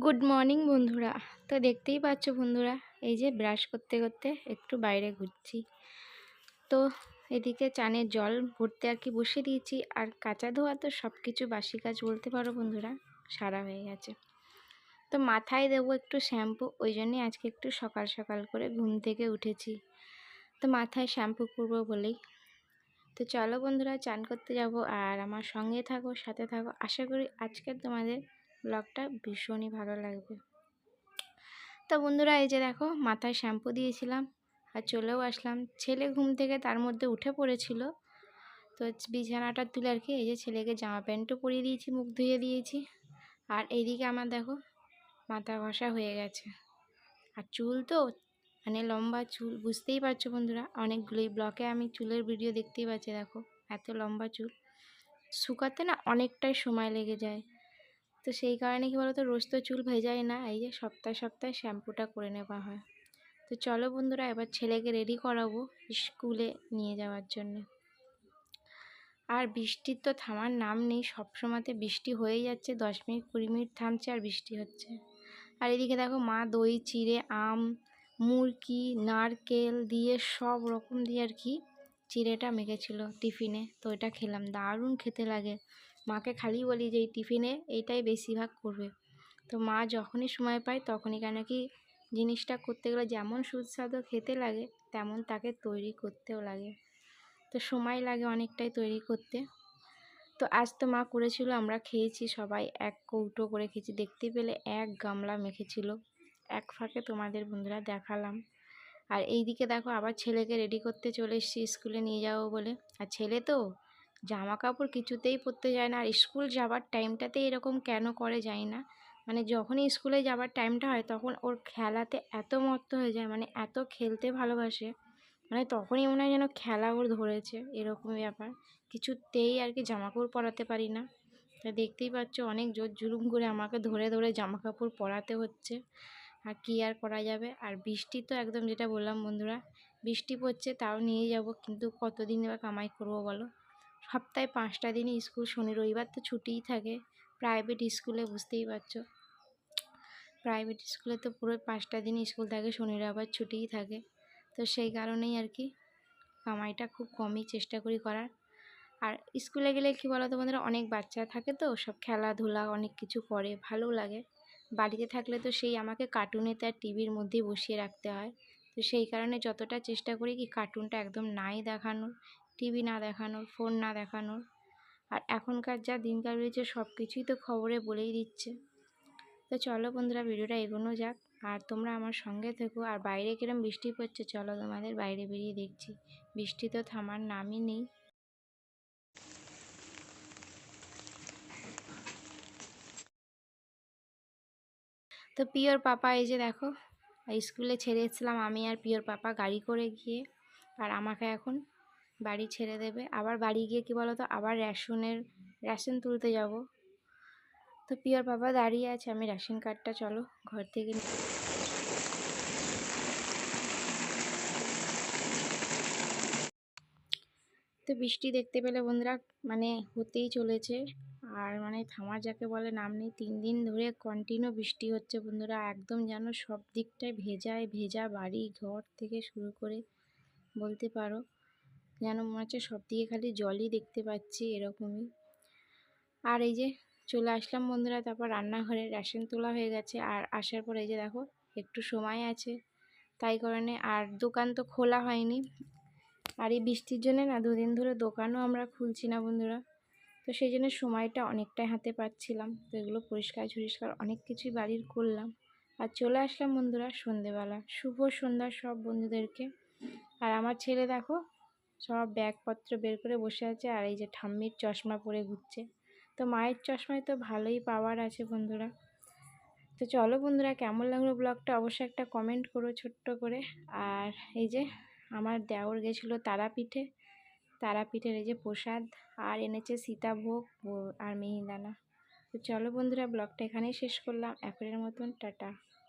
Good morning বন্ধুরা। তো দেখতেই পাচ্ছ বন্ধুরা, এই যে ব্রাশ করতে করতে একটু বাইরে ঘুরছি। তো এদিকে চানের জল ভরতে আর কি বসে দিয়েছি, আর কাঁচা ধোয়া তো সব কিছু বাসি কাজ বলতে পারো বন্ধুরা, সারা হয়ে গেছে। তো মাথায় দেবো একটু শ্যাম্পু ওই জন্যই আজকে একটু সকাল সকাল করে ঘুম থেকে উঠেছি। তো মাথায় শ্যাম্পু করব বলেই। তো চলো বন্ধুরা, চান করতে যাব, আর আমার সঙ্গে থাকো, সাথে থাকো। আশা করি আজকে তোমাদের ব্লগটা ভীষণই ভালো লাগবে। তো বন্ধুরা, এই যে দেখো, মাথায় শ্যাম্পু দিয়েছিলাম আর চলেও আসলাম। ছেলে ঘুম থেকে তার মধ্যে উঠে পড়েছিল। তো বিছানাটা তুলে আর কি এই যে ছেলেকে জামা প্যান্টও পরিয়ে দিয়েছি, মুখ ধুয়ে দিয়েছি। আর এইদিকে আমার দেখো, মাথা ঘষা হয়ে গেছে। আর চুল তো মানে লম্বা চুল, বুঝতেই পারছ বন্ধুরা, অনেকগুলোই। ব্লকে আমি চুলের ভিডিও দেখতেই পাচ্ছি, দেখো, এত লম্বা চুল। শুকাতে না অনেকটাই সময় লেগে যায়। তো সেই কারণে কি বলতো, রোজ তো চুল ভেজাই না, এই যে সপ্তাহে সপ্তাহে শ্যাম্পুটা করে নেওয়া হয়। তো চলো বন্ধুরা, এবার ছেলেকে রেডি করাবো স্কুলে নিয়ে যাওয়ার জন্য। আর বৃষ্টির তো থামার নাম নেই সবসময়তে বৃষ্টি হয়েই যাচ্ছে, দশ মিনিট কুড়ি মিনিট থামছে আর বৃষ্টি হচ্ছে। আর এদিকে দেখো মা দই, চিড়ে, আম মুরকি নারকেল দিয়ে সব রকম দিয়ে আর কি চিড়েটা মেখেছিল টিফিনে। তো ওইটা খেলাম, দারুণ খেতে লাগে। মাকে খালি বলি যে, এই টিফিনে এইটাই বেশিরভাগ করবে। তো মা যখনই সময় পায় তখনই কেন কি জিনিসটা করতে গেলে যেমন সুস্বাদু খেতে লাগে, তেমন তাকে তৈরি করতেও লাগে। তো সময় লাগে অনেকটাই তৈরি করতে। তো আজ তো মা করেছিল, আমরা খেয়েছি সবাই এক কৌটো করে খেয়েছি। দেখতে পেলে এক গামলা মেখেছিল। এক ফাঁকে তোমাদের বন্ধুরা দেখালাম। আর এই দিকে দেখো, আবার ছেলেকে রেডি করতে চলে এসেছি, স্কুলে নিয়ে যাব বলে। আর ছেলে তো জামা কাপড় কিছুতেই পরতে যায় না। আর স্কুল যাওয়ার টাইমটাতে এরকম কেন করে যায় না? মানে যখনই স্কুলে যাওয়ার টাইমটা হয়, তখন ওর খেলাতে এত মত্ত হয়ে যায় মানে এত খেলতে ভালোবাসে। মানে তখনই মনে হয় যেন খেলা ওর ধরেছে এরকম ব্যাপার। কিছুতেই আর কি জামা কাপড় পরাতে পারি না। তা দেখতেই পাচ্ছ অনেক জোর জুলুম করে আমাকে ধরে ধরে জামা কাপড় পরাতে হচ্ছে। আর কী আর করা যাবে? আর বৃষ্টি তো একদম যেটা বললাম বন্ধুরা, বৃষ্টি পড়ছে তাও নিয়ে যাব, কিন্তু কতদিন এবার কামাই করব বলো? সপ্তাহে পাঁচটা দিনই স্কুল শনি, রবিবার তো ছুটিই থাকে। প্রাইভেট স্কুলে বুঝতেই পারছ। প্রাইভেট স্কুলে তো পুরো পাঁচটা দিন স্কুল থাকে শনি রবিবার ছুটিই থাকে। তো সেই কারণেই আর কি কামাইটা খুব কমই চেষ্টা করি করার। আর স্কুলে গেলে কি বলো তোমাদের অনেক বাচ্চা থাকে তো, সব খেলাধুলা অনেক কিছু করে ভালো লাগে। বাড়িতে থাকলে তো সেই আমাকে কার্টুনে তার টিভির মধ্যেই বসিয়ে রাখতে হয়। তো সেই কারণে যতটা চেষ্টা করি কি কার্টুনটা একদম নাই দেখানোর টিভি না দেখানোর ফোন না দেখানোর। আর এখনকার যা দিনকাল রয়েছে সব কিছুই তো খবরে বলেই দিচ্ছে। তো চলো বন্ধুরা, ভিডিওটা এগোনো যাক। আর তোমরা আমার সঙ্গে থেকো। আর বাইরে কিরম বৃষ্টি পড়ছে, চলো তোমাদের বাইরে বেরিয়ে দেখছি। বৃষ্টি তো থামার নামই নেই। তো পিওর পাপা, এই যে দেখো, স্কুলে ছেড়ে এসেছিলাম আমি আর পিওর পাপা গাড়ি করে গিয়ে। আর আমাকে এখন বাড়ি ছেড়ে দেবে। আবার বাড়ি গিয়ে কি বলো তো আবার রেশনের, রেশন তুলতে যাব। তো পিওর বাবা দাঁড়িয়ে আছে। আমি রেশন কার্ডটা চলো ঘর থেকে তো বৃষ্টি দেখতে পেলে বন্ধুরা মানে হতেই চলেছে। আর মানে থামার যাকে বলে নাম নেই, তিন দিন ধরে কন্টিনিউ বৃষ্টি হচ্ছে বন্ধুরা। একদম যেন সব দিকটায় ভেজায়, ভেজা বাড়ি, ঘর থেকে শুরু করে বলতে পারো। যেন মনে হচ্ছে সব দিকে খালি জলই দেখতে পাচ্ছি এরকমই। আর এই যে চলে আসলাম বন্ধুরা, তারপর রান্নাঘরে রেশন তোলা হয়ে গেছে। আর আসার পর এই যে দেখো, একটু সময় আছে তাই কারণে আর দোকান তো খোলা হয়নি। আর এই বৃষ্টির জন্যে না দুদিন ধরে দোকানও আমরা খুলছি না বন্ধুরা। তো সেই জন্য সময়টা অনেকটাই হাতে পাচ্ছিলাম। তো এগুলো পরিষ্কার ঝরিষ্কার অনেক কিছুই বাড়ির করলাম। আর চলে আসলাম বন্ধুরা সন্ধেবেলা। শুভ সন্ধ্যা সব বন্ধুদেরকে। আর আমার ছেলে দেখো সব ব্যাগপত্র বের করে বসে আছে আর এই যে ঠাম্মির চশমা পরে ঘুরছে। তো মায়ের চশমায় তো ভালোই পাওয়ার আছে বন্ধুরা। তো চলো বন্ধুরা, কেমন লাগল ব্লগটা অবশ্যই একটা কমেন্ট করো ছোট্ট করে। আর এই যে আমার দেওর গেছিল তারাপীঠে, তারাপীঠের এই যে প্রসাদ আর এনেছে সীতাভোগ আর মিহিদানা। তো চলো বন্ধুরা ব্লগটা এখানেই শেষ করলাম। এখনের মতন, টাটা।